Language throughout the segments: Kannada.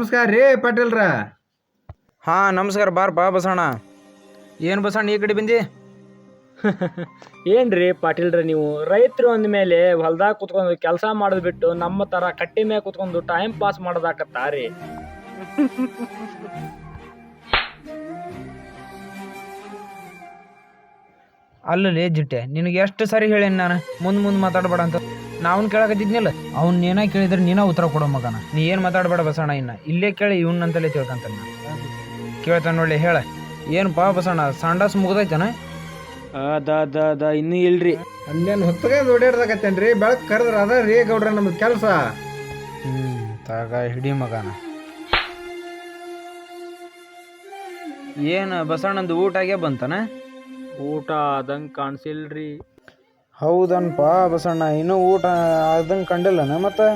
ನಮಸ್ಕಾರ ರೀ ಪಾಟೀಲ್ರ. ಹಾ ನಮಸ್ಕಾರ ಬಾರ್ ಬಾ ಬಸಣ್ಣ ಏನು ಬಸಣ್ಣ ಈ ಕಡೆ ಬಂದಿ? ಏನ್ರಿ ಪಾಟೀಲ್ರ ನೀವು ರೈತರು ಅಂದ್ಮೇಲೆ ಹೊಲ್ದಾಗ ಕುತ್ಕೊಂಡು ಕೆಲಸ ಮಾಡೋದು ಬಿಟ್ಟು ನಮ್ಮ ತರ ಕಟ್ಟಿ ಮೇಲೆ ಕುತ್ಕೊಂಡು ಟೈಮ್ ಪಾಸ್ ಮಾಡೋದಾಕತ್ತಾರಿ. ಅಲ್ಲಲ್ಲಿ ಜಿಟ್ಟೆ ನಿನಗೆ ಎಷ್ಟು ಸರಿ ಹೇಳೇನಿ ನಾನು? ಮುಂದೆ ಮುಂದೆ ಮಾತಾಡಬೇಡ ಅಂತ. ನಾವನ್ ಕೇಳಕತ್ತಿದ್ನಿಲ್ಲ ಅವ್ನು ನೀನ ಕೇಳಿದ್ರೆ ನೀನ ಉತ್ತರ ಕೊಡೋ ಮಗನ. ನೀ ಏನು ಮಾತಾಡಬೇಡ ಬಸಣ್ಣ ಇನ್ನ. ಇಲ್ಲೇ ಕೇಳಿ ಇವನಂತಲೇ ತಿಳ್ಕಂತಾನ. ಕೇಳ್ತಾನ ನೋಡ್ಲಿ ಹೇಳ. ಬಾ ಬಸಣ್ಣ ಸಂಡಾಸ್ ಮುಗ್ದೈತನ? ಅದ ಅದ ಅದ ಇನ್ನೂ ಇಲ್ರಿ. ಅಲ್ಲೇನು ಹೊತ್ತಗೆ ಓಡಾಡ್ದಾಗತ್ತೇನ್ರಿ ಬೆಳಕ್ ಕರೆದ್ರ ಅದ ರೀ ಗೌಡ್ರ ನಮ್ದು ಕೆಲಸ. ಹ್ಮ್ ತಾಗ ಹಿಡಿ ಮಗನ. ಏನು ಬಸಣ್ಣಂದು ಊಟ ಬಂತಾನ ಬಂತನ? ಊಟ ಆದಂಗೆ ಕಾಣಿಸಿಲ್ರಿ. ಹೌದನ್ಪ ಬಸಣ್ಣ ಇನ್ನೂ ಊಟ ಅದನ್ನ ಕಂಡಿಲ್ಲನ ಮತ್ತೆ?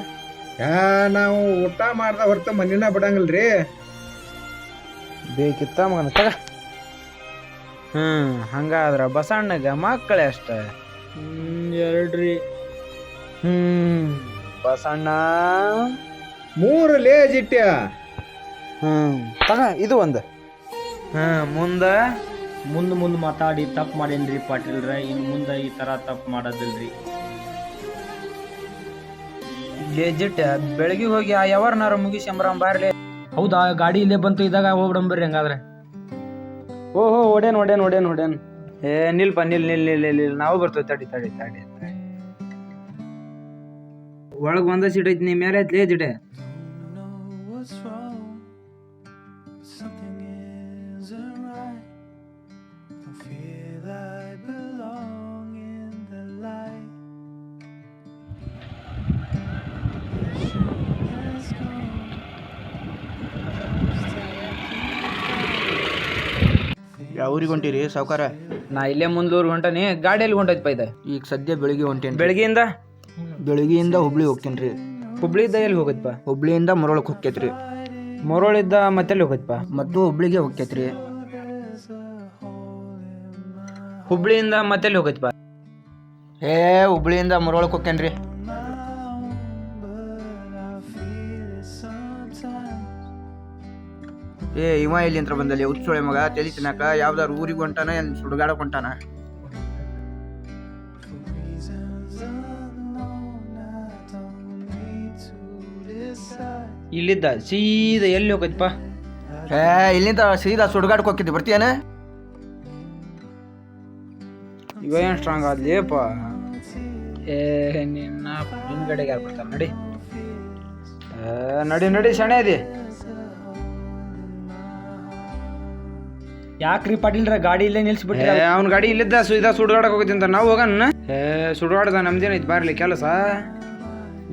ಯಾ ನಾವು ಊಟ ಮಾಡ್ದ ಹೊರತು ಮನಿನ ಬಿಡಂಗಿಲ್ರಿ. ಬೇಕಿತ್ತ ಮಗನ ತಗ. ಹ್ಮ್ ಹಂಗಾದ್ರ ಬಸಣ್ಣಗ ಮಕ್ಕಳೇ ಅಷ್ಟ. ಎರಡ್ರಿ. ಹ್ಮ್ ಬಸಣ್ಣ. ಮೂರು ಲೇಜ್ ಇಟ್ಟ ಹ್ಮ್ ತಗ ಇದು ಒಂದು. ಹ್ಮ್ ಮುಂದ. ಮುಂದ್ ಮುಂದೆ ಮಾತಾಡಿ ತಪ್ಪು ಮಾಡೇನ್ರಿ ಪಾಟೀಲ್ರ? ಇನ್ ಮುಂದ ಈ ತರ ತಪ್ಪು ಮಾಡೋದಿಲ್ರಿ. ಲೆಜಿಟ್ ಬೆಳಗ್ಗೆ ಹೋಗಿ ಆ ಯಾವಾರನಾರ ಮುಗಿಸಿ ಅಂಬರಂ ಬಾರ್ಲಿ. ಹೌದಾ ಗಾಡಿ ಇಲ್ಲೇ ಬಂತು ಇದಾಗ ಹೋಗ್ಬಿಡಂಬರ್ರಿ ಹಂಗಾದ್ರೆ. ಓಹೋ ಓಡೇನ್ ಓಡೇನ್ ಓಡೇನ್ ಓಡೇನ್ ಏ ನಿಲ್ಪ ನಿಲ್ ನಿಲ್ ನಿಲ್ ನಿಲ್ ನಿಲ್. ನಾವು ಬರ್ತೇವೆ ತಡಿ ತಡಿ ತಡಿ ಒಳಗೆ ಒಂದ ಸೀಟ್ ಐತಿ ನೀ ಮೇಲೆ ಐತಿ ಲೇಜಿಟೆ ಯಾವ ಊರಿಗೆ ಹೊಂಟಿರಿ? ಸಾವುಕಾರ? ನಾ ಇಲ್ಲೇ ಮುಂದೂರ್ ಹೊಂಟನಿ ಗಾಡಿಯಲ್ಲಿ ಹೊಂಟೈತಿ ಪೈದ ಈಗ ಸದ್ಯ ಬೆಳಿಗ್ಗೆ ಹೊಂಟೇನಿ ಬೆಳಗ್ಗೆಯಿಂದ? ಬೆಳಿಗ್ಗೆಯಿಂದ ಹುಬ್ಳಿ ಹೋಗ್ತೇನೆ ರೀ ಹುಬ್ಳಿಯಿಂದ ಎಲ್ಲಿ ಹೋಗತ್ಪ? ಹುಬ್ಳಿಯಿಂದ ಮರೊಳಕ್ಕೆ ಹೋಗ್ತೈತ್ರಿ. ಮೊರೋಳಿದ್ದ ಮತ್ತೆಲ್ಲಿ ಹೋಗತ್ಪ? ಮತ್ತು ಹುಬ್ಳಿಗೆ ಹೋಗ್ತೈತ್ರಿ. ಹುಬ್ಳಿಯಿಂದ ಮತ್ತೆಲ್ಲಿ ಹೋಗತ್ಪ? ಏ ಹುಬ್ಳಿಯಿಂದ ಮರೊಳಕ್ಕೆ ಹೋಗ್ತೇನ್ರಿ. ಏ ಇವ ಇಲ್ಲಿ ಅಂತ ಬಂದಲ್ಲಿ? ಉತ್ಸೊಳೆ ಮಗ ತಲೆ ತಿನ್ನಕ ಯಾವ್ದಾರು ಊರಿಗೆ ಹೊಂಟಾನ ಏನು ಸುಡುಗಾಡಕ್ಕೆ ಹೊಂಟಾನ? ಇಲ್ಲಿದ್ದ ಸೀದಾ ಎಲ್ಲಿ ಹೋಗೈತಪ್ಪ ಏ ಇಲ್ಲಿಂದ ಸೀದಾ ಸುಡುಗಾಡಕ್ಕೆ ಹೋಗಿದ್ದೆ ಬರ್ತೀಯನ? ಇವ ಏನು ಸ್ಟ್ರಾಂಗ್ ಆದ್ಲೇಪ ಏ ನಿನ್ನ ಹಿಂದ್ಗಡೆಗೆ ಯಾರು ಬರ್ತಾರೆ? ನಡಿ. ನಡಿ ನಡಿ ಸೆಣೆ ಅದಿ ಯಾಕ್ರಿ ಪಾಟೀಲ್ರ ಗಾಡಿ ಇಲ್ಲೇ ನಿಲ್ಸ್ಬಿಟ್ರಿ? ಅವ್ನ ಗಾಡಿ ಇಲ್ಲಿದ್ದ ಸುಧಾ ಸುಡುಗಾಡಕ್ ಹೋಗಿದ್ದಂತ ನಾವು ಹೋಗಣ. ಏ ಸುಡುಗಾಡದ ನಮ್ದೇನೈತಿ ಬಾರ್ಲಿ ಕೆಲಸ.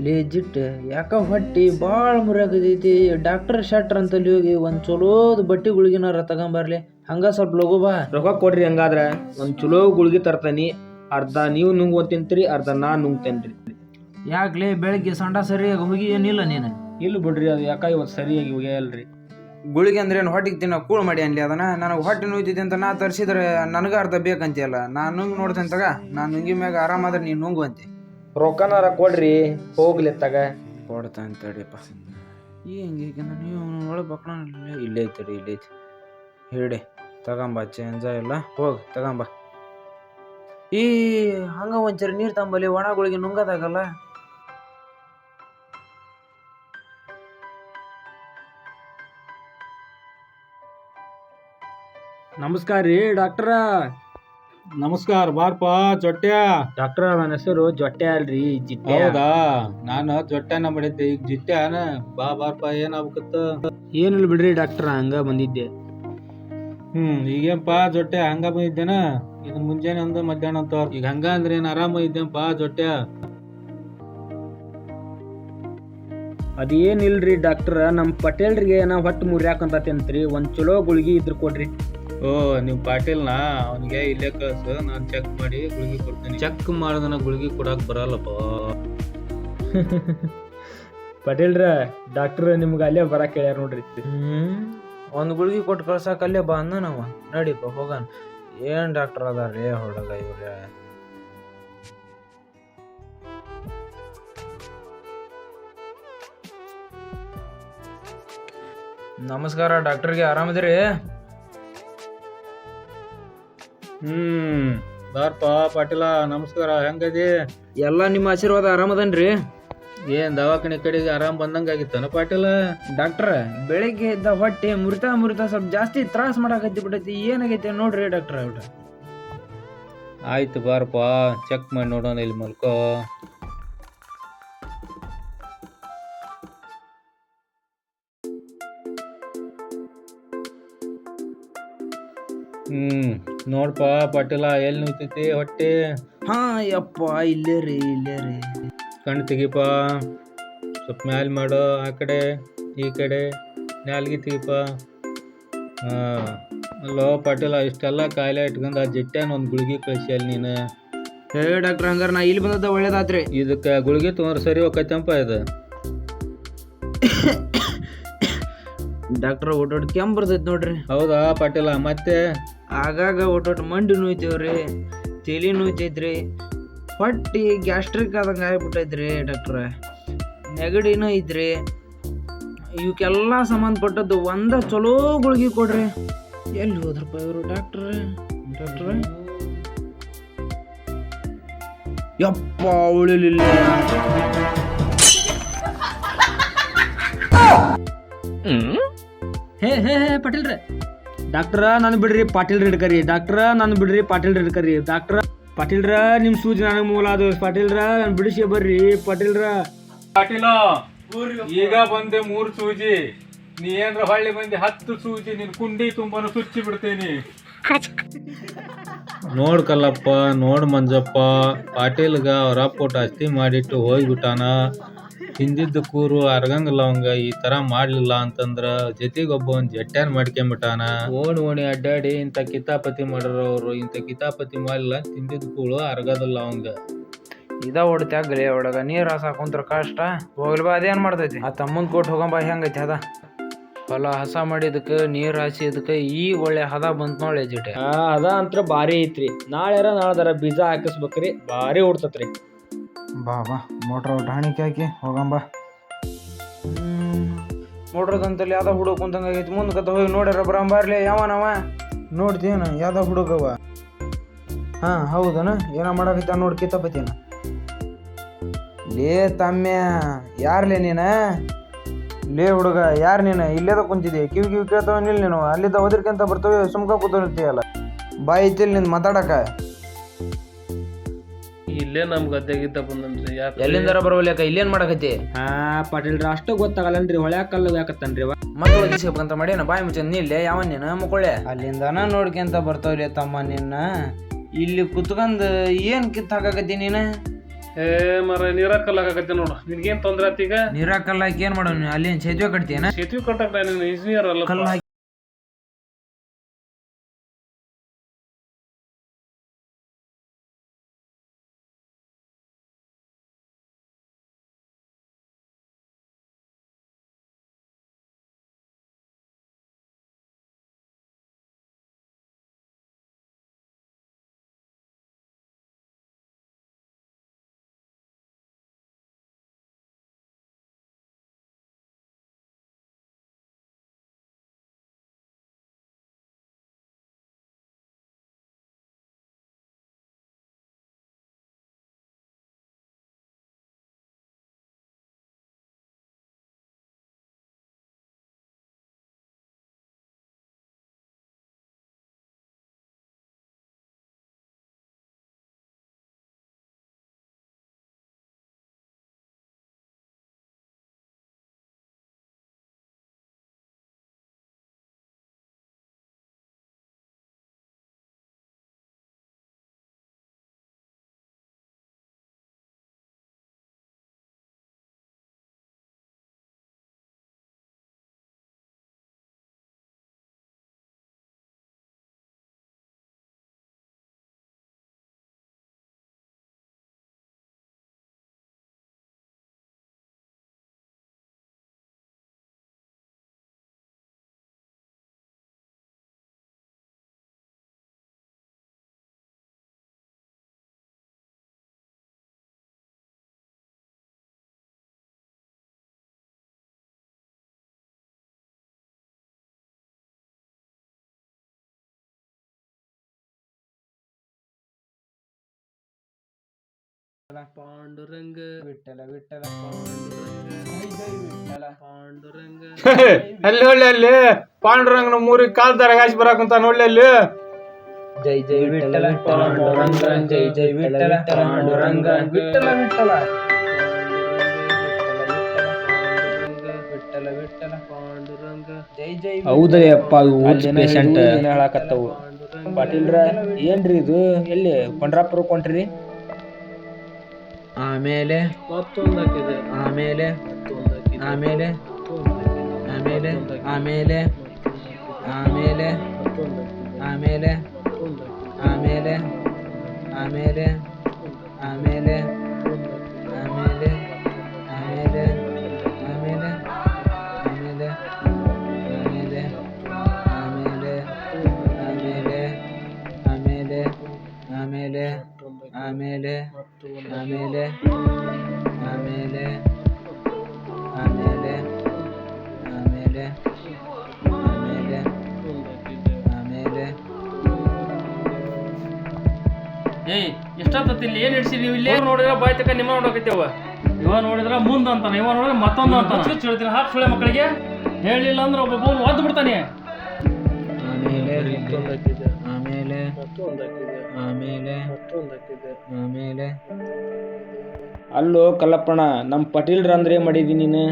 ಲೇಜಿಟ್ ಯಾಕ ಹೊಟ್ಟಿ ಭಾಳ ಮುರಿಯಾಗದೈತಿ. ಡಾಕ್ಟರ್ ಶಟ್ರ್ ಅಂತಲ್ಲಿ ಹೋಗಿ ಒಂದ್ ಚಲೋ ಬಟ್ಟಿ ಗುಳಿಗಿನಾರ ತಗೊಂಬರ್ಲಿ. ಹಂಗ ಸ್ವಲ್ಪ ಲಗು ಬಾ. ರೊಕ್ಕ ಕೊಡ್ರಿ ಹಂಗಾದ್ರ. ಒಂದ್ ಚಲೋ ಗುಳ್ಗಿ ತರ್ತಾನಿ. ಅರ್ಧ ನೀವು ನುಂಗ್ ತಿಂತ್ರಿ ಅರ್ಧ ನಾ ನುಂಗ್ತೇನ್ರಿ. ಯಾಕ್ಲೆ ಬೆಳಗ್ಗೆ ಸಂಡ ಸರಿಯಾಗಿ ಹೋಗಿ ಏನಿಲ್ಲ ನೀನು? ಇಲ್ಲ ಬಿಡ್ರಿ ಅದು ಯಾಕ ಇವತ್ತು ಸರಿಯಾಗಿ ಒಗೆಯಲ್ರಿ ಗುಳಿಗೆ ಅಂದ್ರೆ ಏನು? ಹೊಟ್ಟಿಗೆ ತಿನ್ನೋ ಕೂಳು ಮಾಡಿ ಅನ್ಲಿ ಅದನ್ನ? ನನಗೆ ಹೊಟ್ಟೆ ನೋಯ್ತಿದ್ದೆ ಅಂತ ನಾ ತರಿಸಿದ್ರೆ ನನಗೆ ಅರ್ಧ ಬೇಕಂತೀಯಲ್ಲ? ನಾನು ನುಂಗ್ ನೋಡ್ತೇನೆ ತಗ. ನಾನು ನುಂಗಿ ಮ್ಯಾಗ ಆರಾಮಾದ್ರೆ ನೀನು ನುಂಗುವಂತೆ ರೊಕ್ಕನಾರ ಕೊಡ್ರಿ ಹೋಗ್ಲಿ ತಗ. ಕೊಡ್ತಾನೆ ತಡಿಯಪ್ಪ. ಹೆಂಗೆ ನೀವು ಒಳಗೆ ಬಕ್ಕಣ ಇಲ್ಲೇ ಐತೆ ತಡಿ ಇಲ್ಲೇ ಐತಿ. ಹೇಳಿ ತಗೊಂಬ ಚೇಂಜ ಇಲ್ಲ ಹೋಗಿ ತಗೊಂಬ. ಈ ಹಂಗ ಒಂಚೂರು ನೀರು ತಂಬಲ್ಲಿ ಒಣಗಳಿಗೆ ನುಂಗದಾಗಲ್ಲ? ನಮಸ್ಕಾರ ರೀ ಡಾಕ್ಟರ. ನಮಸ್ಕಾರ ಬಾರ್ಪ ಜೊಟ್ಟೆ ಡಾಕ್ಟರ್ ನನ್ನ ಹೆಸರು ಜೊಟ್ಟೆ ಅಲ್ರಿ ಜಿಟ್ಟೆ ಹೌದಾ? ನಾನು ಜೊಟ್ಟೆನ ಮಾಡಿದ್ದೆ ಈಗ ಜಿಟ್ಟೆನ ಬಾ ಬಾರ್ಪ ಏನಾಗ್ಬೇಕತ್ತ ಏನಿಲ್ಲ ಬಿಡ್ರಿ ಡಾಕ್ಟರ್ ಹಂಗ ಬಂದಿದ್ದೆ. ಹ್ಮ್ ಈಗೇನ್ಪಾ ಜೊಟ್ಟೆ ಹಂಗ ಬಂದಿದ್ದೇನ? ಇದು ಮುಂಜಾನೆ ಒಂದು ಮಧ್ಯಾಹ್ನ ಅಂತ ಈಗ ಹಂಗ ಅಂದ್ರೆ ಏನ್ ಆರಾಮ ಇದ್ದೇನಪ್ಪ ಜೊಟ್ಟೆ ಅದೇನಿಲ್ರಿ ಡಾಕ್ಟರ್ ನಮ್ಮ ಪಟೇಲ್ರಿಗೆ ನಾ ಹೊಟ್ಟು ಮುರ್ಯಾಕಂತಂತ್ರಿ ಒಂದು ಚಲೋ ಗುಳಿಗೆ ಇದ್ರ ಕೊಡ್ರಿ. ಓ ನೀವು ಪಾಟೀಲ್ನ? ಅವನಿಗೆ ಇಲ್ಲೇ ಕಳ್ಸು ನಾನು ಚೆಕ್ ಮಾಡಿ ಗುಳಿಗೆ ಕೊಡ್ತೀನಿ. ಚೆಕ್ ಮಾಡೋದನ್ನ ಗುಳಿಗೆ ಕೊಡಕ್ ಬರಲ್ಲಪ್ಪ. ಪಟೇಲ್ರ ಡಾಕ್ಟರ್ ನಿಮ್ಗೆ ಅಲ್ಲೇ ಬರಕ್ ಹೇಳ್ಯಾರ ನೋಡ್ರಿ. ಹ್ಮ್? ಒಂದು ಗುಳಿಗೆ ಕೊಟ್ಟು ಕಳ್ಸಕ್ಕೆ ಅಲ್ಲೇ ಬಾ ಅಂದ ನಾವು. ನಡೀಪ ಹೋಗೋಣ. ಏನು ಡಾಕ್ಟರ್ ಅದಾರ ಹೊಡಗ ಇವ್ರೆ? ನಮಸ್ಕಾರ ಡಾಕ್ಟರ್ಗೆ ಆರಾಮದಿರಿ? ಹ್ಮ್. ಬಾರ್ಪ ಪಾಟೀಲ ನಮಸ್ಕಾರ. ಹೆಂಗದಿ? ಎಲ್ಲ ನಿಮ್ಮ ಆಶೀರ್ವಾದ ಆರಾಮದನ್ರಿ? ಏನ್ ದವಾಖಾನೆ ಕಡೆಗೆ ಆರಾಮ್ ಬಂದಂಗ ಆಗಿತ್ತನ ಪಾಟೀಲ? ಡಾಕ್ಟ್ರ ಬೆಳಿಗ್ಗೆ ಎದ್ದ ಹೊಟ್ಟೆ ಮುರಿತಾ ಮುರಿತಾ ಸ್ವಲ್ಪ ಜಾಸ್ತಿ ತ್ರಾಸ ಮಾಡಾಕತ್ತಿ ಬಿಟ್ಟೈತಿ. ಏನಾಗೈತೆ ನೋಡ್ರಿ ಡಾಕ್ಟ್ರ ಆಯ್ತು ಬಾರಪ್ಪ ಚೆಕ್ ಮಾಡಿ ನೋಡೋಣ ಇಲ್ಲಿ ಮಲ್ಕೋ. ನೋಡ್ಪ ಪಾಟೀಲ ಎಲ್ಲಿ ನುಗ್ತೈತಿ ಹೊಟ್ಟೆ? ಹಾ ಯಪ್ಪ ಇಲ್ಲೇ ರೀ ಇಲ್ಲೇ ರೀ. ಕಣ್ಣು ತೆಗಿಪ ಸ್ವಲ್ಪ ಮ್ಯಾಲ್ ಮಾಡು ಆ ಕಡೆ ಈ ಕಡೆ ನಾಲ್ಗೆ ತೆಗಿಪ. ಹಾಂ ಅಲ್ಲೋ ಪಾಟೀಲ ಇಷ್ಟೆಲ್ಲ ಕಾಯಿಲೆ ಇಟ್ಕೊಂಡು ಆ ಜಿಟ್ಟೆನ ಒಂದು ಗುಳಿಗೆ ಕಳಿಸಿ ಅಲ್ಲಿ ನೀನು. ಹೇ ಡಾಕ್ಟ್ರ್ ಹಂಗಾರೆ ನಾ ಇಲ್ಲಿ ಬಂದದ್ದ ಒಳ್ಳೇದಾತ್ರಿ. ಇದಕ್ಕೆ ಗುಳಿಗೆ ತೊಗೊಂಡ್ರೆ ಸರಿ ಹೋಗತ್ತಂಪ ಇದು? ಡಾಕ್ಟ್ರ್ ಒಟ್ಟೊಟ್ಟು ಕೆಂಪ್ ಬರ್ತೈತೆ ನೋಡ್ರಿ. ಹೌದಾ ಪಟೇಲ ಮತ್ತೆ? ಆಗಾಗ ಒಟ್ಟೊಟ್ಟು ಮಂಡಿ ನೋಯ್ತೇವ್ರಿ, ತಲೆ ನೋಯ್ತೈತ್ರಿ, ಹೊಟ್ಟಿ ಗ್ಯಾಸ್ಟ್ರಿಕ್ ಆದಂಗೆ ಆಗ್ಬಿಟ್ಟೈತ್ರಿ ಡಾಕ್ಟ್ರ ನೆಗಡಿನೂ ಐತ್ರಿ. ಇವಕ್ಕೆಲ್ಲ ಸಂಬಂಧಪಟ್ಟದ್ದು ಒಂದ ಚಲೋ ಗುಳಿಗೆ ಕೊಡ್ರಿ. ಎಲ್ಲಿ ಹೋದ್ರಪ್ಪ ಇವರು ಡಾಕ್ಟ್ರ ಡಾಕ್ಟ್ರ ಯಪ್ಪ, ಉಳಿಲಿಲ್ಲ. ಹೇ ಹೇ ಹೇ, ಪಾಟೀಲ್ರೆ. ಡಾಕ್ಟ್ರ ನಾನು ಬಿಡ್ರಿ ಪಾಟೀಲ್ ಹಿಡ್ಕರಿ. ಡಾಕ್ಟರ ನಾನು ಬಿಡ್ರಿ ಪಾಟೀಲ್ ಹಿಡ್ಕರಿ. ಡಾಕ್ಟ್ರ ಪಾಟೀಲ್ರ ನಿಮ್ ಸೂಜಿ ನನಗೆ ಮೂಲ ಅದು. ಪಾಟೀಲ್ರ ನಾನು ಬಿಡಿಸಿ ಬರ್ರಿ. ಪಾಟೀಲ್ರ. ಪಾಟೀಲ ಈಗ ಬಂದೆ ಮೂರು ಸೂಜಿ. ನೀ ಏನ್ರ ಹೊಳ್ಳಿ ಬಂದೆ ಹತ್ತು ಸೂಜಿ ನಿನ್ ಕುಂಡಿ ತುಂಬಾನು ಸುಚ್ಚಿ ಬಿಡ್ತೇನಿ. ನೋಡ್ ಕಲ್ಲಪ್ಪ ನೋಡ್ ಮಂಜಪ್ಪ ಪಾಟೀಲ್ಗ ಅವ್ರ ಅಪ್ಪಟ್ಟು ಅಸ್ತಿ ಮಾಡಿಟ್ಟು ಹೋಗ್ಬಿಟ್ಟಾನ. ಹಿಂದಿದ್ದ ಕೂರು ಅರ್ಗಂಗಿಲ್ಲ ಅವಂಗ ಈ ತರ ಮಾಡ್ಲಿಲ್ಲ ಅಂತಂದ್ರ ಜೊತೆಗೊಬ್ಬ ಒಂದ್ ಜಟ್ಟ್ಯಾನ್ ಮಾಡ್ಕೊಂಬಿಟ್ಟಾನ ಓಣಿ ಓಣಿ ಅಡ್ಡಾಡಿ ಇಂತ ಕಿತಾಪತಿ ಮಾಡ್ರ ಅವ್ರು ಇಂತ ಕಿತಾಪತಿ ಮಾಡಿಲ್ಲ ತಿಂದಿದ್ದ ಕೂಳು ಅರ್ಗದಿಲ್ಲ ಅವಂಗ. ಇದ ಹೊಡ್ತ್ಯಾಗಲಿ ಒಳಗ ನೀರ್ ಹಾಸ ಕುಂತ್ರ ಕಷ್ಟ. ಹೋಗ್ಲಿ ಬಾ ಅದೇನ್ ಮಾಡ್ತೈತಿ? ಆ ತಮ್ಮನ್ ಕೊಟ್ಟು ಹೋಗಂಬ ಹೆಂಗೈತಿ ಅದ? ಹೊಲ ಹಸ ಮಾಡಿದಕ್ಕೆ ನೀರ್ ಹಾಸಿದಕ್ಕೆ ಈ ಒಳ್ಳೆ ಹದ ಬಂತ ನೋಡಿ ಜಿಟೆ ಆ ಅದ ಅಂತ್ರ ಭಾರಿ ಐತ್ರಿ. ನಾಳೆ ನಾಳೆ ಬೀಜ ಹಾಕಿಸ್ಬೇಕ್ರಿ ಭಾರಿ ಉಡ್ತತ್ರಿ ಬಾ ಬಾ. ಮೋಟ್ರ್ ಠಾಣಿಕೆ ಹಾಕಿ ಹೋಗಂಬ ಮೋಟ್ರದಂತಲ್ಲಿ ಯಾವ್ದೋ ಹುಡುಗ ಕುಂತಂಗ ಆಗೈತಿ. ಮುಂದ್ ಕತ್ತ ಹೋಗಿ ನೋಡ್ಯಾರ ಬರಂಬಾರ್ಲಿ ಯಾವನವ ನೋಡ್ತೀನ ಯಾವ್ದೋ ಹುಡುಗವ. ಹಾ ಹೌದನ? ಏನ ಮಾಡಾಕೈತ ನೋಡ್ ಕಿತ್ತಪತಿನ ಲೇ ತಮ್ಮ ಯಾರ್ಲೆ ನೀನ? ಲೇ ಹುಡುಗ ಯಾರು ನೀನು? ಇಲ್ಲೇದ ಕುಂತಿದ್ದೆ. ಕಿವಿ ಕಿವಿ ಕೇಳ್ತಾವ ನಿಲ್ ನೀನು. ಅಲ್ಲಿದ್ದ ಓದಿರ್ಕೆಂತ ಬರ್ತವೆ ಸುಮ್ಕ ಕೂತಿರ್ತೀಯಲ್ಲ ಬಾಯಿ ಇತ್ತಿಲ್ ನಿನ್ ಮಾತಾಡಕ. ಇಲ್ಲೇ ನಮ್ ಗದ್ದೆಗಿದ್ದ ಬಂದ್ರಿ ಯಾಕೆ ಎಲ್ಲಿಂದರ ಬರವಲ್ಯಾಕ ಇಲ್ಲೇನ್ ಮಾಡಕತ್ತಿ? ಹಾ ಪಾಟೀಲ್ರ ಅಷ್ಟು ಗೊತ್ತಾಗಲ್ಲನ್ರಿ ಹೊಳ್ಯಾಕಲ್ಲ ಯಾಕತ್ತನ್ರಿ ಅವ ಮಕ್ಕಳು ಒದಿಸ್ಬೇಕಂತ ಮಾಡ್ಯಾನ? ಬಾಯಿ ಮುಚ್ಚ ನಿಲ್ಲೆ ಯಾವ ನೀನು? ಮುಕೊಳ್ಳೆ ಅಲ್ಲಿಂದನ ನೋಡ್ಕೊಂತ ಬರ್ತಾವ್ರಿ ತಮ್ಮ ನಿನ್ನ. ಇಲ್ಲಿ ಕುತ್ಕೊಂಡ್ ಏನ್ ಕಿತ್ ಹಾಕಾಕತ್ತಿ ನೀನ? ಏ ಮರ ನೀರ ಕಲ್ಲಾಗತ್ತೆ ನೋಡು. ನಿನ್ಗೇನ್ ತೊಂದ್ರೆ ಆತ್ ಈಗ? ನೀರ ಕಲ್ಲಾಕಿ ಏನ್ ಮಾಡೋಣ ಅಲ್ಲಿ ಏನ್ ಸೇತುವೆ ಕಟ್ತೀಯನ? ಸೇತುವೆ ಕಟ್ಟಕ್ ಇಂಜಿನಿಯರ್ ಅಲ್ಲ ಕಲ್ಲು ಪಾಂಡುರಂಗ ವಿಠಲ ವಿಠಲ ಪಾಂಡುರಂಗ ಅಲ್ಲಿ ಒಳ್ಳೆ ಅಲ್ಲಿ ಪಾಂಡುರಂಗನ ಮೂರಿಗೆ ಕಾಲ್ ತರ ಗಾಸಿ ಬರಾಕುಂತ ನೋಡ್ಲಿ ಅಲ್ಲಿ ಜೈ ಜೈ ವಿಠಲ ಪಾಂಡುರಂಗ ಜೈ ಜೈ ವಿಠಲ ಪಾಂಡುರಂಗ ವಿಠಲ ವಿಠಲ ವಿಠಲ ವಿಠಲ ಪಾಂಡುರಂಗ ಜೈ ಜೈ ಹೌದ್ರಿ ಅಪ್ಪ ಊದ್ ಪೇಷಂಟ್ ಹೇಳಾಕತ್ತವು ಪಾಟೀಲ್ರ ಏನ್ರಿ ಇದು ಎಲ್ಲಿ ಪಂಡ್ರಾಪುರ ಕೊಂಟ್ರಿ ಆಮೇಲೆ ಮತ್ತೊಂದು ಹಾಕಿದೆ ಆಮೇಲೆ ಆಮೇಲೆ ಆಮೇಲೆ ಆಮೇಲೆ ಆಮೇಲೆ ಆಮೇಲೆ ಆಮೇಲೆ ಆಮೇಲೆ ಆಮೇಲೆ ಬಾಯ್ ತಕ ನಿಮ್ಮ ನೋಡಕತ್ತೇವ ಇವ ನೋಡಿದ್ರ ಮುಂದ ಅಂತಾನ ಇವ ನೋಡಿದ್ರೆ ಮತ್ತೊಂದು ಅಂತಾನ. ಚುಚ್ಚು ಹೇಳ್ತೀನಿ ಹಾಕ್ ಸುಳೆ ಮಕ್ಕಳಿಗೆ. ಹೇಳಿಲ್ಲ ಅಂದ್ರೆ ಒಬ್ಬ ಒದ್ದು ಬಿಡ್ತಾನೆ. ಆಮೇಲೆ ಆಮೇಲೆ ಆಮೇಲೆ ಅಲ್ಲೋ ಕಲ್ಲಪ್ಪಣ ನಮ್ಮ ಪಟೀಲ್ರ ಅಂದ್ರೆ ಏನ್ ಮಾಡಿದಿ ನೀನು?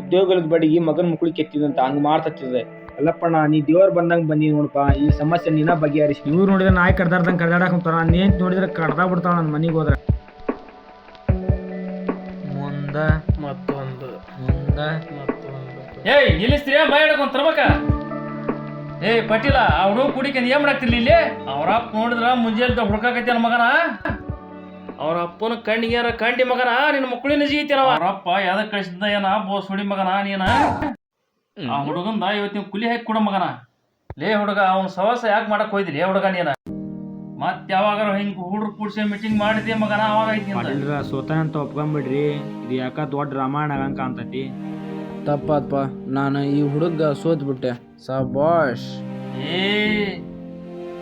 ಉದ್ಯೋಗದ ಬಡಿಗೆ ಮಗನ ಮುಕ್ಕಳಿ ಕೆತ್ತಿದಂತ ಹಂಗ ಮಾಡ್ತತ್ತಿದೆ. ಕಲ್ಲಪ್ಪಣ ನೀ ದೇವ್ರ ಬಂದಂಗ ಬಂದಿ ನೋಡಪ್ಪ ಈ ಸಮಸ್ಯೆ ನೀನ ಬಗೆಹರಿಸಿ ಇವ್ರು ನೋಡಿದ್ರೆ ನಾಯಿ ಕಡ್ದಾರ್ದಂಗ ಕಡ್ದಾಡಕ್ ನೇನ್ ನೋಡಿದ್ರೆ ಕಡ್ದಾ ಬಿಡ್ತಾವ ನನ್ನ ಮನೆಗೆ ಹೋದ್ರ. ಮುಂದ ಮತ್ತೊಂದು. ಮುಂದ. ಮತ್ತೊಂದು. ಏಯ್ ನಿಲ್ಲಿಸ್ತೀರಿ ಬಾಯ್ ಹಿಡ್ಕೊಂಡ್ ತರ್ಬೇಕ? ಏಯ್ ಪಟೀಲ ಆ ಹುಡುಗ ಕುಡಿಕೆ ಏನ್ ಮಾಡಾಕ್ತಿರ್ಲಿ ಇಲ್ಲಿ? ಅವ್ರ ಅಪ್ಪ ನೋಡಿದ್ರ ಮುಂಜಾನೆ ಹುಡ್ಕಾಕೈತಿ ಮಗನ? ಅವ್ರ ಅಪ್ಪನ ಕಣ್ಣಿಗೆ ಕಂಡಿ ಮಗನ? ನಿನ್ನ ಮಕ್ಕಳಿನ ಜೀತಿನವ ಅವ್ರ ಅಪ್ಪ ಯಾವ್ದಕ್ ಕಳಿಸಿದ್ದ ಏನ? ಬೋಸ್ ಹುಡಿ ಮಗನ ನೀನ? ಆ ಹುಡುಗಂದ ಇವತ್ತು ನೀವು ಕುಲಿ ಹಾಕಿ ಕೊಡ ಮಗನ. ಲೇ ಹುಡುಗ ಅವ್ನ ಸವಾಸ ಯಾಕೆ ಮಾಡಕ್ ಹೋಯ್ದಿಲ್ಲ ಲೇ ಹುಡುಗ ನೀನ. ಮತ್ ಯಾವಾಗಾರ ಹಿಂಗ್ ಹುಡುಗ್ರು ಕೂಡ್ಸಿ ಮೀಟಿಂಗ್ ಮಾಡಿದೆ ಮಗನ ಅವಾಗ ಐತಿ ಪಟೀಲ್ರ ಸೋತಾನ ಅಂತ ಒಪ್ಕೊಂಬಿಡ್ರಿ. ಇದು ಯಾಕ ದೊಡ್ಡ ರಾಮಾಯಣ ಆಗಂಗ ಅಂತತಿ ತಪ್ಪಾತ್ಪ ನಾನು ಈ ಹುಡುಗ ಸೋತ್ ಬಿಟ್ಟೆ ಸಬಾಷ್. ಏ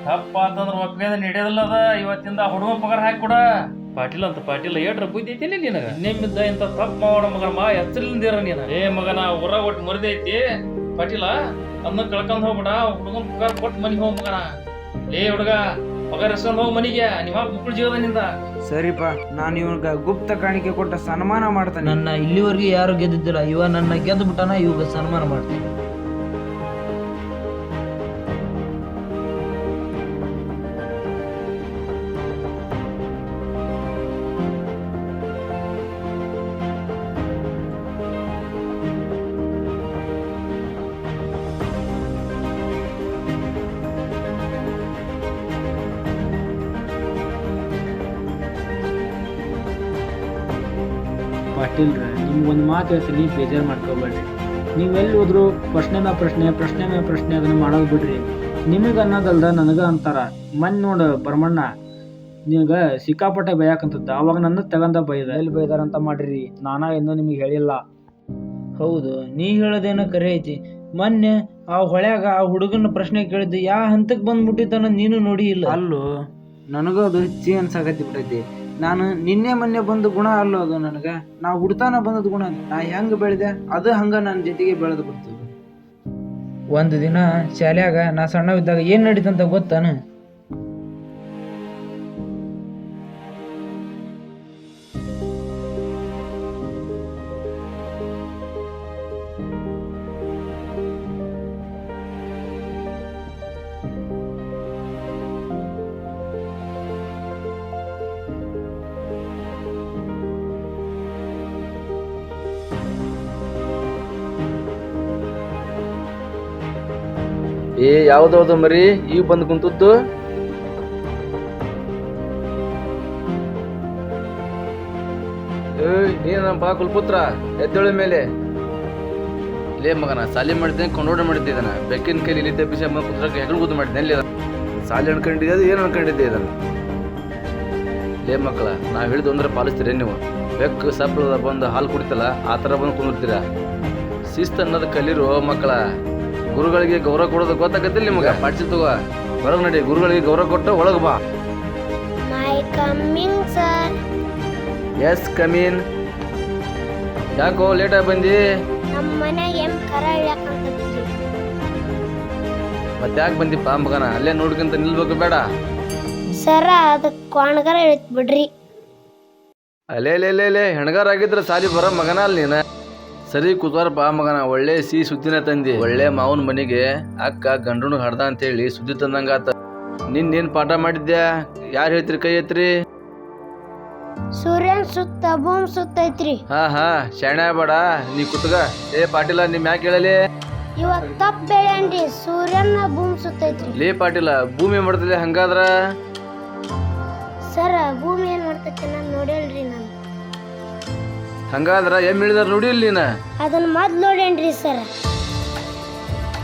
ತಪ್ಪ ಅಂತಂದ್ರೆ ಒಪ್ಪಿಗೆ ನಡೆಯೋದಿಲ್ಲ ಅದ. ಇವತ್ತಿಂದ ಹುಡುಗ ಪಗಾರ ಹಾಕಿ ಕೊಡ. ಪಾಟೀಲ್ ಅಂತ ಪಾಟೀಲ್ ಏಟ್ರ ಬುದ್ಧಿ ಐತಿ ನಿನಗ? ನಿಮ್ಮಿಂದ ಇಂತ ತಪ್ಪ ಮಾಡ ಮಗ ಮಾ ಎಚ್ಚರಲಿಂದಿರ ನೀನ? ಏ ಮಗನ ಊರ ಒಟ್ಟು ಮರದೈತಿ. ಪಾಟೀಲ ಅದನ್ನ ಕಳ್ಕೊಂಡ್ ಹೋಗ್ಬಿಡ. ಹುಡುಗನ್ ಪಗಾರ ಕೊಟ್ಟು ಮನಿಗೆ ಹೋಗ್ ಮಗನ. ಏ ಹುಡುಗ ಪಗಾರ ಎಸ್ಕೊಂಡ್ ಹೋಗ್ ಮನಿಗೆ. ನಿಮ್ಮ ಮಕ್ಕಳ ಜೀವನದಿಂದ. ಸರಿಪ ನಾನು ಇವನ್ಗ ಗುಪ್ತ ಕಾಣಿಕೆ ಕೊಟ್ಟ ಸನ್ಮಾನ ಮಾಡ್ತಾನೆ. ನನ್ನ ಇಲ್ಲಿವರೆಗೂ ಯಾರು ಗೆದ್ದಿದ್ದಿಲ್ಲ. ಇವ ನನ್ನ ಗೆದ್ದು ಬಿಟ್ಟಾನ ಇವಾಗ ಸನ್ಮಾನ ಮಾಡ್ತಾನೆ. ಪಾಟೀಲ್ರ ನಿಮ್ಗೊಂದು ಮಾತು ಹೇಳ್ತೀನಿ ಬೇಜಾರು ಮಾಡ್ಕೋಬೇಡ್ರಿ. ನೀವೆಲ್ಲಿ ಹೋದ್ರು ಪ್ರಶ್ನೆ ಮ್ಯಾಲ ಪ್ರಶ್ನೆ ಪ್ರಶ್ನೆ ಪ್ರಶ್ನೆ ಅದನ್ನು ಮಾಡೋದು ಬಿಡ್ರಿ. ನಿಮಗೆ ಅನ್ನೋದಲ್ದ ನನಗೆ ಅಂತಾರ ಮನ್ ನೋಡು ಭರಮಣ್ಣ ನಿಮ್ಗೆ ಸಿಕ್ಕಾಪಟ್ಟೆ ಬೈಯಾಕಂತದ್ದ ಅವಾಗ ನನ್ನ ತಗೊಂಡ ಬೈದ. ಎಲ್ಲಿ ಬೈದಾರಂತ ಮಾಡ್ರಿ ನಾನಾ ಇನ್ನೂ ನಿಮಗೆ ಹೇಳಿಲ್ಲ. ಹೌದು ನೀ ಹೇಳೋದೇನೋ ಕರೆ ಐತಿ. ಮೊನ್ನೆ ಆ ಹೊಳ್ಯಾಗ ಆ ಹುಡುಗನ ಪ್ರಶ್ನೆ ಕೇಳಿದ್ದು ಯಾವ ಹಂತಕ್ಕೆ ಬಂದ್ಬಿಟ್ಟಿದ್ದಾನ ನೀನು ನೋಡಿ ಇಲ್ಲ. ಅಲ್ಲೂ ನನಗೂ ಅದು ಹೆಚ್ಚಿ ಅನ್ಸಾಕತ್ತಿ ಬಿಟ್ಟೈತಿ ನಾನು ನಿನ್ನೆ ಮೊನ್ನೆ ಬಂದ ಗುಣ ಅಲ್ಲೋ ಅದು ನನಗೆ? ನಾ ಹುಡ್ತಾನ ಬಂದದ ಗುಣ ನಾ ಹೆಂಗ್ ಬೆಳೆದೆ? ಅದು ಹಂಗ ನನ್ನ ಜೊತೆಗೆ ಬೆಳೆದು ಬಿಡ್ತು. ಒಂದು ದಿನ ಶಾಲ್ಯಾಗ ನಾ ಸಣ್ಣವಿದ್ದಾಗ ಏನ್ ನಡೀತಂತ ಗೊತ್ತಾನ? ಯಾವ್ದವ್ದು ಮರಿ? ಈಗ ಬಂದು ಕುಂತದ್ದು? ನೀನಪ್ಪ ಕುಲ್ಪುತ್ರ? ಎದ್ದೇಳು ಮೇಲೆ. ಲೇ ಮಗನ, ಸಾಲಿ ಮಾಡಿದ್ದೇನೆ ಕೊಂಡೋಡ ಮಾಡಿದ್ದೆ ಬೆಕ್ಕಿನ ಕೈಲಿ ಇಲ್ಲಿ ತಪ್ಪಿಸಿ ಕುತ್ರಕ್ಕೆ ಹೆಗಲು ಗುದ್ದು ಮಾಡಿದ್ದೆ ಅಲ್ಲಿ ಸಾಲಿ ಅನ್ಕೊಂಡಿದ್ದೆ ಅದು ಏನು ಅನ್ಕೊಂಡಿದ್ದೆ ಇದನ್ನ? ಲೇ ಮಕ್ಕಳ, ನಾವು ಹೇಳಿದ್ ಅಂದ್ರೆ ಪಾಲಿಸ್ತೀರಿ ನೀವು? ಬೆಕ್ಕು ಸಪ್ಪಳದ ಬಂದು ಹಾಲು ಕುಡಿತಲ್ಲ, ಆ ಥರ ಬಂದು ಕುಂದಿರ್ತೀರ ಶಿಸ್ತು ಅನ್ನೋದು ಕಲೀರು ಮಕ್ಕಳ. ಗುರುಗಳಿಗೆ ಗೌರವ ಕೊಡೋದು ಗೊತ್ತಾಗತ್ತಿಲ್ಲ ನಿಮಗೆ? ಪಾಡ್ಸಿ ತಗೋ ಹೊರಗೆ ನಡಿ ಗುರುಗಳಿಗೆ ಗೌರವ ಕೊಟ್ಟು ಒಳಗೆ ಬಾ. My coming sir yes come in ಯಾಕೋ ಲೇಟಾಗಿ ಬಂದಿ? ನಮ್ಮ ಮನ್ಯಾಗ ಎಂ ಕರ ಇಳಕಂತದ್ರಿ ಮತ್ತೆ ಯಾಕೆ ಬಂದಿಪ್ಪ ಮಗನ? ಅಲ್ಲೇ ನೋಡ್ಕಂತ ನಿಲ್ಬೇಕು ಬೇಡ. ಸರ ಅದಕ್ಕೆ ಕ್ವಾಣ್ಗರ ಇಳಿತ್ ಬಿಡ್ರಿ. ಅಲೇ ಲೇ ಲೇ ಲೇ ಹೆಣ್ಗಾರ ಆಗಿದ್ರೆ ಸಾಲಿ ಬರ ಮಗನ ಅಲ್ಲಿ ನೀನ. ಸರಿ ಕೂತ್ವಾರಪ್ಪ ಮಗನ ಒಳ್ಳೆ ಸಿಹಿ ಸುದ್ದಿನ ತಂದಿ. ಒಳ್ಳೆ ಮಾವನ ಮನೆಗೆ ಅಕ್ಕ ಗಂಡನ ಹಡ್ದ ಅಂತೇಳಿ ಸುದ್ದಿ ತಂದಂಗಾತ. ನಿನ್ನೇನ್ ಪಾಠ ಮಾಡಿದ್ಯಾ? ಯಾರು ಹೇಳ್ತೀರಿ ಕೈ ಎತ್ರಿ? ಸೂರ್ಯನ್ ಸುತ್ತ ಭೂಮ್ ಸುತ್ತೈತ್ರಿ ಹಾ ಹಾ ಶಾಣೆ ಬೇಡ ನೀ ಕುತ್ಗ ಏ ಪಾಟೀಲ ನಿಮ್ ಯಾಕೆ ಹೇಳಲಿ? ಇವತ್ ತಪ್ಪ ಬೆಳೆಯನ್ರಿ ಸೂರ್ಯನ ಭೂಮ್ ಸುತ್ತೈತ್ರಿ ಲೇ ಪಾಟೀಲ ಭೂಮಿ ಮಾಡ್ತಿದ್ದೆ ಹಂಗಾದ್ರ? ಸರ ಭೂಮಿ ಏನ್ ಮಾಡ್ತೈತಿ ನಾನು ನೋಡಲ್ರಿ ನಾನು. ಹಂಗಾದ್ರ ಎಂ ಹೇಳಿದಾರ ಇಲ್ಲಿ ನೀನ. ಅದನ್ನ ಮೊದ್ಲು ನೋಡೇನ್ರಿ ಸರ್.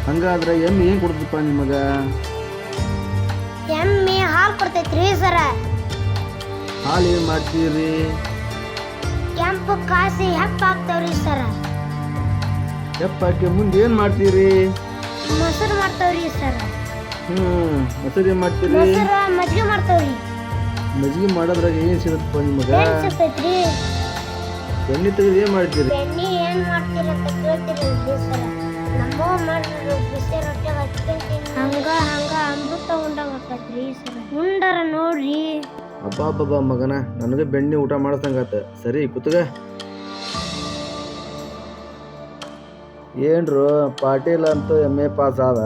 ಹಂಗಾದ್ರ ಎಂ ಏನ್ ಕೊಡ್ತಪ್ಪ ನಿಮಗ? ಎಮ್ಮಿ ಹಾಲು ಕೊಡ್ತೈತ್ರಿ ಸರ. ಹಾಲು ಏನ್ ಮಾಡ್ತೀರಿ? ಕೆಂಪು ಕಾಸಿ ಹೆಪ್ಪ ಹಾಕ್ತಾವ್ರಿ ಸರ. ಹಾಕಿ ಮುಂದೆ ಏನ್ ಮಾಡ್ತೀರಿ? ಮೊಸರು ಮಾಡ್ತಾವ್ರಿ ಸರ. ಹ್ಮ್ ಮೊಸರು ಏನ್ ಮಾಡ್ತೀರಿ? ಮೊಸರು ಮಜ್ಜಿಗೆ ಮಾಡ್ತಾವ್ರಿ. ಮಜ್ಜಿಗೆ ಮಾಡೋದ್ರಾಗ ಏನ್ ಸಿಗುತ್ತಪ್ಪ ನಿಮಗ? ಏನ್ ಸಿಗ್ತೈತ್ರಿ? ಎಣ್ಣೆ ತೆಗೆದು ಏನ್ ಮಾಡ್ತೀರಿ? ಬೆಣ್ಣಿ ಏನ್ ಮಾಡ್ತೀರಿ ಅಂತ ಕೇಳ್ತೀರಲ್ರಿ ಸರ ನಮ್ಮವ್ವ ಮಾಡಿದ್ರು ಬಿಸಿ ರೊಟ್ಟಿ ಹಚ್ಕೊಂತೀನಿ ಹಂಗ ಹಂಗ ಅಮೃತ ಉಂಡಂಗ ಆಕತ್ರಿ ಸರ ಉಂಡರ ನೋಡ್ರಿ ಅಬ್ಬಾ ಅಬ್ಬಾ ಮಗನ ನನಗೆ ಬೆಣ್ಣೆ ಊಟ ಮಾಡಿಸ್ದಂಗಾತ ಸರಿ ಕುತ್ತಗ ಏನ್ರು ಪಾಟೀಲ್ ಅಂತೂ ಎಂ ಎ ಪಾಸ್ ಆದ?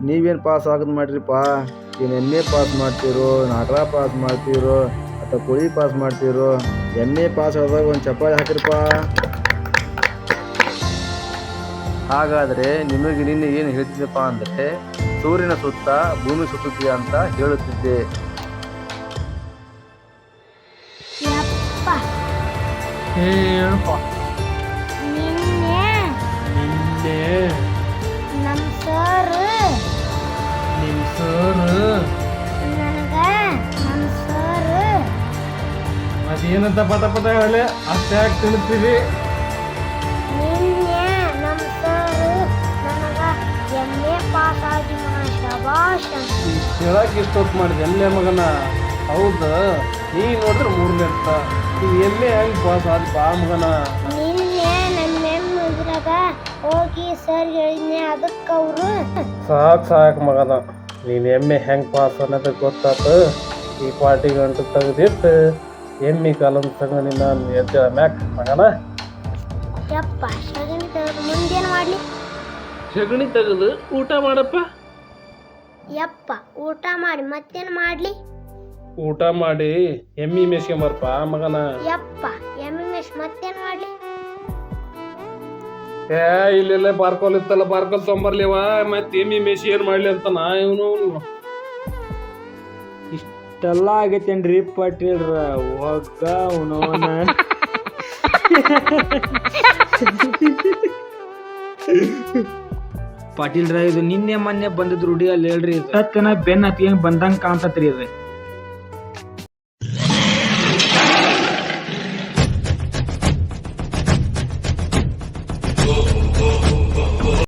ನೀವೇನು ಪಾಸ್ ಆಗದ್ ಮಾಡ್ರಿಪ್ಪ? ಏನು ಎಂ ಎ ಪಾಸ್ ಮಾಡ್ತೀರೋ ನಾಟಕ ಪಾಸ್ ಮಾಡ್ತೀರೋ? ಅಥವಾ ಕುಳಿ ಪಾಸ್ ಮಾಡ್ತೀರೋ ಎಂ ಎ ಪಾಸ್ ಆದಾಗ ಒಂದು ಚಪ್ಪಾಳಿ ಹಾಕಿರಪ್ಪ. ಹಾಗಾದರೆ ನಿಮಗೆ ನಿನ್ನೆ ಏನು ಹೇಳ್ತಿದ್ದಪ್ಪ ಅಂದರೆ ಸೂರ್ಯನ ಸುತ್ತ ಭೂಮಿ ಸುತ್ತುತ್ತೆ ಅಂತ ಹೇಳುತ್ತಿದ್ದೆ. ನಿನ್ನೆ ಸರ್ ಸರ್ ಅದೇನಂತ ಪದ ಪಟ ಹೇಳಿ ಅಷ್ಟೇ ಯಾಕೆ ತಿಳಿಸ್ತೀವಿ ನಿನ್ನೆ ನಮ್ ಸರ್ ನನಗ ಎಂ ಎ ಪಾಸ್ ಆಗಿ ಶಬಾಷ್ ಹೇಳಕ್ಕೆ ಇಷ್ಟೊತ್ತು ಮಾಡಿದೆ ಎಲ್ಲೇ ಮಗನ. ಹೌದು ನೀ ನೋಡಿದ್ರೆ ಮೂರನೇ ಅಂತ. ನೀ ಎಲ್ಲೇ ಹೆಂಗ್ ಪಾಸ್ ಆದ ಬಾ ಮಗನ. ನಿನ್ನೆ ನಮ್ಮ ಎಂ ಇದ್ರಾಗ ಹೋಗಿ ಸರ್ ಹೇಳಿದ್ನೆ ಅದಕ್ಕೆ ಅವರು. ಸಾಕು ಸಾಕು ಮಗನ. ನೀನು ಎಮ್ಮೆ ಹೆಂಗೆ ಪಾಸ್ ಅನ್ನೋದು ಗೊತ್ತಾತು. ಈ ಪಾರ್ಟಿ ಗಂಟು ತೆಗೆದಿಟ್ಟು ಎಮ್ಮಿ ಕಾಲಂ ತಗೊಂಡು ನಿನ್ನ ಎದ್ದ ಮ್ಯಾಕ್? ಮಗನ ಯಪ್ಪ ಸಗಣಿ ತೆಗೆದು ಮುಂದೇನು ಮಾಡಲಿ? ಸಗಣಿ ತೆಗೆದು ಊಟ ಮಾಡಪ್ಪ. ಯಪ್ಪ ಊಟ ಮಾಡಿ ಮತ್ತೇನು ಮಾಡಲಿ? ಊಟ ಮಾಡಿ ಎಮ್ಮಿ ಮೇಸ್ಕೊಂಬರ್ಪ ಮಗನ. ಯಪ್ಪ ಎಮ್ಮಿ ಮೇಸ್ ಮತ್ತೇನು ಮಾಡಲಿ? ಏ ಇಲ್ಲೆಲ್ಲ ಬಾರ್ಕೋಲ್ ಇತ್ತಲ್ಲ ಬಾರ್ಕೋಲ್ ತೊಂಬರ್ಲಿವ ಮತ್ತೆ ಎಮ್ಮಿ ಮೇಸಿ ಏನು ಮಾಡ್ಲಿ ಅಂತ ನಾ ಇವನು ಇಷ್ಟೆಲ್ಲ ಆಗೈತೇನ್ರಿ ಪಾಟೀಲ್ರ? ಹೋಗ ಅವನವನ ಪಾಟೀಲ್ರ ಇದು ನಿನ್ನೆ ಮೊನ್ನೆ ಬಂದದ್ ರೂಢಿ ಅಲ್ಲಿ ಹೇಳ್ರಿ ಸತ್ಯನ ಬೆನ್ ಹತ್ಕೊಂಡ್ ಬಂದಂಗ ಕಾಣ್ತತ್ರಿ ಇದು.